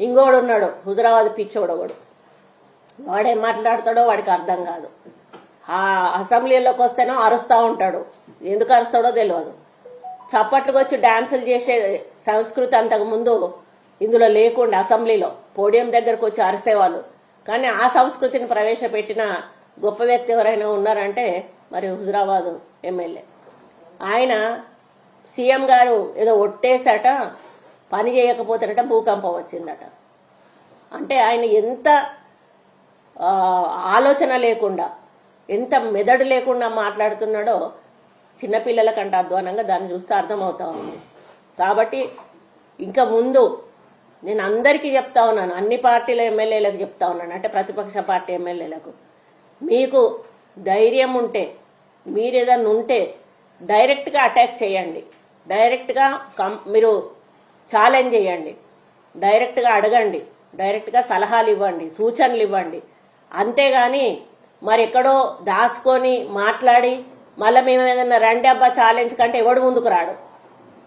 ఇంకోడు ఉన్నాడు హుజరాబాద్ పిచ్చోడవాడు ఒకడు వాడేం మాట్లాడతాడో వాడికి అర్థం కాదు. ఆ అసెంబ్లీలోకి వస్తేనో అరుస్తూ ఉంటాడు. ఎందుకు అరుస్తాడో తెలియదు చప్పట్లకు వచ్చి డాన్సులు చేసే సంస్కృతి అంతకు ముందు ఇందులో లేకుండా అసెంబ్లీలో పోడియం దగ్గరకు వచ్చి అరిసేవాళ్ళు. కానీ ఆ సంస్కృతిని ప్రవేశపెట్టిన గొప్ప వ్యక్తి ఎవరైనా ఉన్నారంటే మరి హుజరాబాదు ఎమ్మెల్యే. ఆయన సీఎం గారు ఏదో ఒట్టేసట పని చేయకపోతేనట భూకంపం వచ్చిందట. అంటే ఆయన ఎంత ఆలోచన లేకుండా ఎంత మెదడు లేకుండా మాట్లాడుతున్నాడో చిన్నపిల్లల కంటే అధ్వానంగా దాన్ని చూస్తే అర్థమవుతా ఉంది. కాబట్టి ఇంకా ముందు నేను అందరికీ చెప్తా ఉన్నాను అన్ని పార్టీల ఎమ్మెల్యేలకు చెప్తా ఉన్నాను అంటే ప్రతిపక్ష పార్టీ ఎమ్మెల్యేలకు. మీకు ధైర్యం ఉంటే మీరు ఏదన్నా ఉంటే డైరెక్ట్గా అటాక్ చేయండి. డైరెక్ట్గా కం మీరు ఛాలెంజ్ చేయండి. డైరెక్ట్గా అడగండి. డైరెక్ట్గా సలహాలు ఇవ్వండి. సూచనలు ఇవ్వండి. అంతేగాని మరి ఎక్కడో దాచుకొని మాట్లాడి మళ్ళీ మేము ఏదైనా రండి అబ్బా ఛాలెంజ్ కంటే ఎవడు ముందుకు రాడు?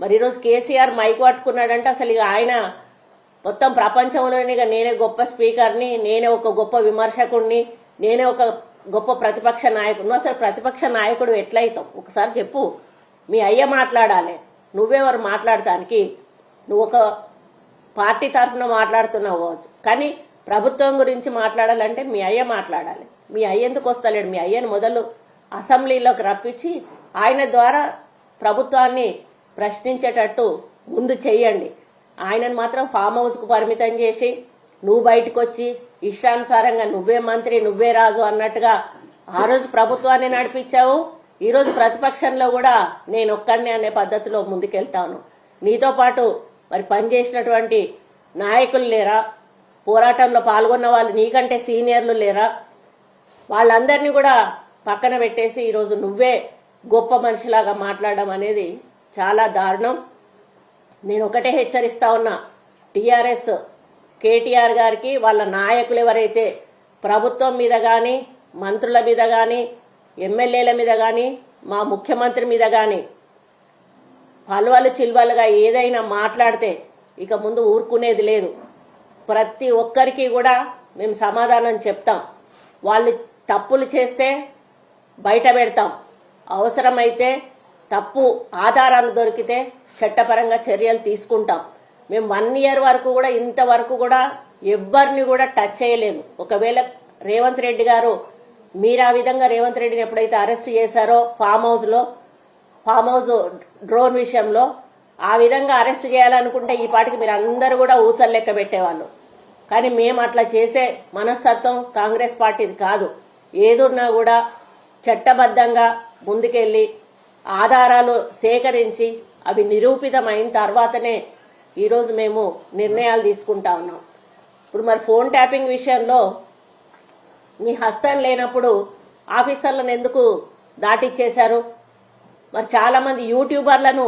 మరి ఈరోజు కేసీఆర్ మైక్ పట్టుకున్నాడంటే అసలు ఇక ఆయన మొత్తం ప్రపంచంలోని ఇక నేనే గొప్ప స్పీకర్ని నేనే ఒక గొప్ప విమర్శకుడిని నేనే ఒక గొప్ప ప్రతిపక్ష నాయకుడు అసలు ప్రతిపక్ష నాయకుడు ఎట్లయితావు? ఒకసారి చెప్పు. మీ అయ్య మాట్లాడాలి. నువ్వెవరు మాట్లాడటానికి? నువ్వు ఒక పార్టీ తరఫున మాట్లాడుతున్నావు కావచ్చు. కానీ ప్రభుత్వం గురించి మాట్లాడాలంటే మీ అయ్య మాట్లాడాలి. మీ అయ్య ఎందుకు వస్తలేడు? మీ అయ్యను మొదలు అసెంబ్లీలోకి రప్పించి ఆయన ద్వారా ప్రభుత్వాన్ని ప్రశ్నించేటట్టు ముందు చెయ్యండి. ఆయనను మాత్రం ఫామ్ హౌస్కు పరిమితం చేసి నువ్వు బయటకు వచ్చి ఇష్టానుసారంగా నువ్వే మంత్రి నువ్వే రాజు అన్నట్టుగా ఆ రోజు ప్రభుత్వాన్ని నడిపించావు. ఈ రోజు ప్రతిపక్షంలో కూడా నేను ఒక్కడినే అనే పద్ధతిలో ముందుకెళ్తాను. నీతో పాటు మరి పనిచేసినటువంటి నాయకులు లేరా? పోరాటంలో పాల్గొన్న వాళ్ళు నీకంటే సీనియర్లు లేరా? వాళ్ళందరినీ కూడా పక్కన పెట్టేసి ఈరోజు నువ్వే గొప్ప మనిషిలాగా మాట్లాడడం అనేది చాలా దారుణం. నేను ఒకటే హెచ్చరిస్తా ఉన్నా టీఆర్ఎస్ కేటీఆర్ గారికి వాళ్ళ నాయకులు ఎవరైతే ప్రభుత్వం మీద కానీ మంత్రుల మీద కానీ ఎమ్మెల్యేల మీద కానీ మా ముఖ్యమంత్రి మీద కానీ పలువలు చిల్వలుగా ఏదైనా మాట్లాడితే ఇక ముందు ఊరుకునేది లేదు. ప్రతి ఒక్కరికి కూడా మేము సమాధానం చెప్తాం. వాళ్ళు తప్పులు చేస్తే బయట పెడతాం. అవసరమైతే తప్పు ఆధారాలు దొరికితే చట్టపరంగా చర్యలు తీసుకుంటాం. మేము వన్ ఇయర్ వరకు కూడా ఇంతవరకు కూడా ఎవ్వరిని కూడా టచ్ చేయలేదు. ఒకవేళ రేవంత్ రెడ్డి గారు మీరు ఆ విధంగా రేవంత్ రెడ్డిని ఎప్పుడైతే అరెస్ట్ చేశారో ఫామ్ హౌస్లో ఫామ్ హౌస్ డ్రోన్ విషయంలో ఆ విధంగా అరెస్ట్ చేయాలనుకుంటే ఈ పాటికి మీరు అందరూ కూడా ఊచలు లెక్క పెట్టేవాళ్ళు. కానీ మేము అట్లా చేసే మనస్తత్వం కాంగ్రెస్ పార్టీది కాదు. ఏదున్నా కూడా చట్టబద్ధంగా ముందుకెళ్ళి ఆధారాలు సేకరించి అవి నిరూపితమైన తర్వాతనే ఈరోజు మేము నిర్ణయాలు తీసుకుంటా ఉన్నాం. ఇప్పుడు మరి ఫోన్ ట్యాపింగ్ విషయంలో మీ హస్తం లేనప్పుడు ఆఫీసర్లను ఎందుకు దాటిచ్చేశారు? మరి చాలా మంది యూట్యూబర్లను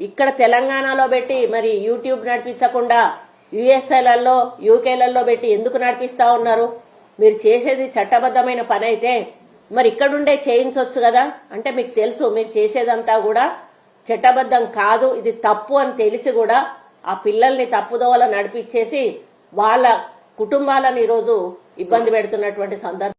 ఇక్కడ తెలంగాణలో పెట్టి మరి యూట్యూబ్ నడిపించకుండా యుఎస్ఏలలో యూకేలలో పెట్టి ఎందుకు నడిపిస్తా ఉన్నారు? మీరు చేసేది చట్టబద్ధమైన పని అయితే మరి ఇక్కడుండే చేయించవచ్చు కదా? అంటే మీకు తెలుసు మీరు చేసేదంతా కూడా చట్టబద్ధం కాదు ఇది తప్పు అని తెలిసి కూడా ఆ పిల్లల్ని తప్పుదోవల నడిపించేసి వాళ్ళ కుటుంబాలను ఈరోజు ఇబ్బంది పెడుతున్నటువంటి సందర్భం.